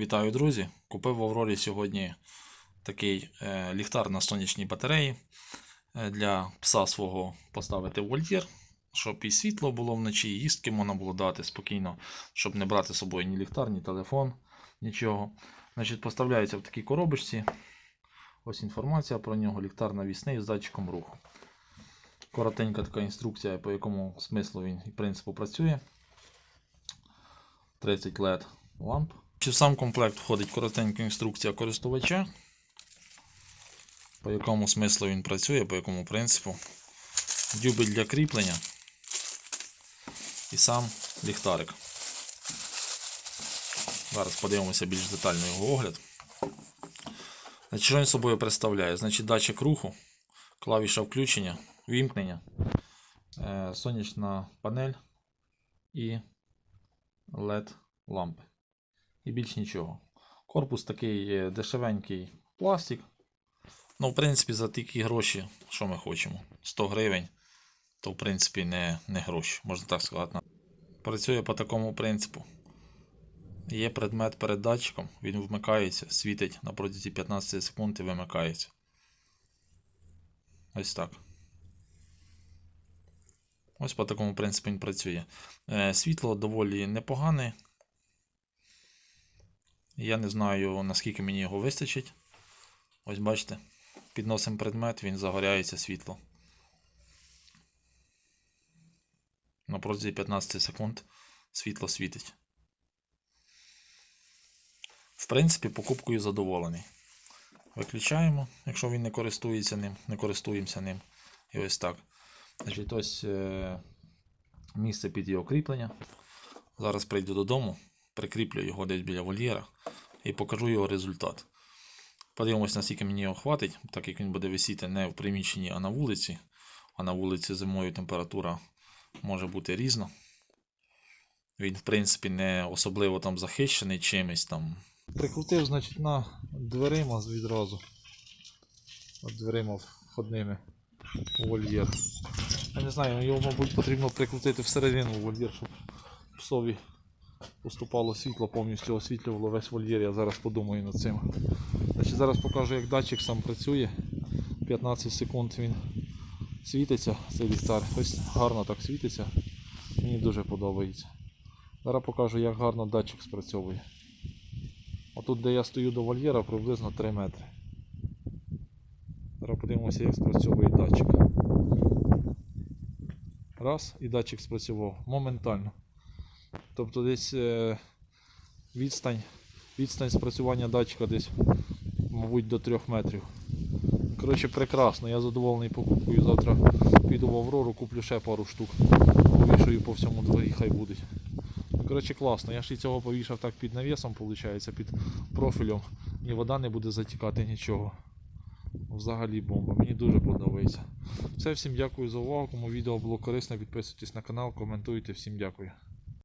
Вітаю, друзі! Купив в Аврорі сьогодні такий е, ліхтар на сонячній батареї е, для пса свого поставити в вольєр, щоб і світло було вночі, і їстки можна було дати спокійно, щоб не брати з собою ні ліхтар, ні телефон, нічого. Значить, поставляється в такій коробочці. Ось інформація про нього. Ліхтар навісний з датчиком руху. Коротенька така інструкція, по якому смислу він і принципу працює. 30 LED ламп. В сам комплект входить коротенька інструкція користувача, по якому смислу він працює, по якому принципу. Дюбель для кріплення і сам ліхтарик. Зараз подивимося більш детально його огляд. Що він собою представляє? Значить, датчик руху, клавіша включення, вімкнення, е, сонячна панель і LED лампи. І більш нічого. Корпус такий е, дешевенький пластик. Ну, в принципі, за такі гроші, що ми хочемо? 100 гривень, то в принципі не, не гроші, можна так сказати. Працює по такому принципу. Є предмет перед датчиком, він вмикається, світить на протязі 15 секунд і вимикається. Ось так. Ось по такому принципу він працює. Е, Світло доволі непогане. Я не знаю, наскільки мені його вистачить. Ось бачите, підносимо предмет, він загоряється світло. На протязі 15 секунд світло світить. В принципі, покупкою задоволений. Виключаємо, якщо він не користується ним, не користуємося ним. І ось так. Значить, ось е, місце під його кріплення. Зараз прийду додому, прикріплю його десь біля вольєра і покажу його результат. Подивимось, наскільки мені його хватить, так як він буде висіти не в приміщенні, а на вулиці. А на вулиці зимою температура може бути різна. Він, в принципі, не особливо там захищений чимось там. Прикрутив, значить, на дверима відразу. От дверима входними у вольєр. Я не знаю, його, мабуть, потрібно прикрутити всередину у вольєр, щоб псові поступало світло, повністю освітлювало весь вольєр. Я зараз подумаю над цим. Значить, зараз покажу, як датчик сам працює. 15 секунд він світиться, цей ліхтар. Ось гарно так світиться. Мені дуже подобається. Зараз покажу, як гарно датчик спрацьовує. Отут, де я стою до вольєра, приблизно 3 метри. Зараз подивимося, як спрацьовує датчик. Раз, і датчик спрацював моментально. Тобто десь е, відстань, відстань спрацювання датчика десь, мабуть, до 3 метрів. Коротше, прекрасно, я задоволений покупкою. Завтра піду в Аврору, куплю ще пару штук. Повішаю по всьому дворі, хай будуть. Коротше, класно. Я ж і цього повішав так під навісом, виходить, під профілем. Ні вода не буде затікати, нічого. Взагалі бомба. Мені дуже подобається. Все, всім дякую за увагу. Кому відео було корисно, підписуйтесь на канал, коментуйте. Всім дякую.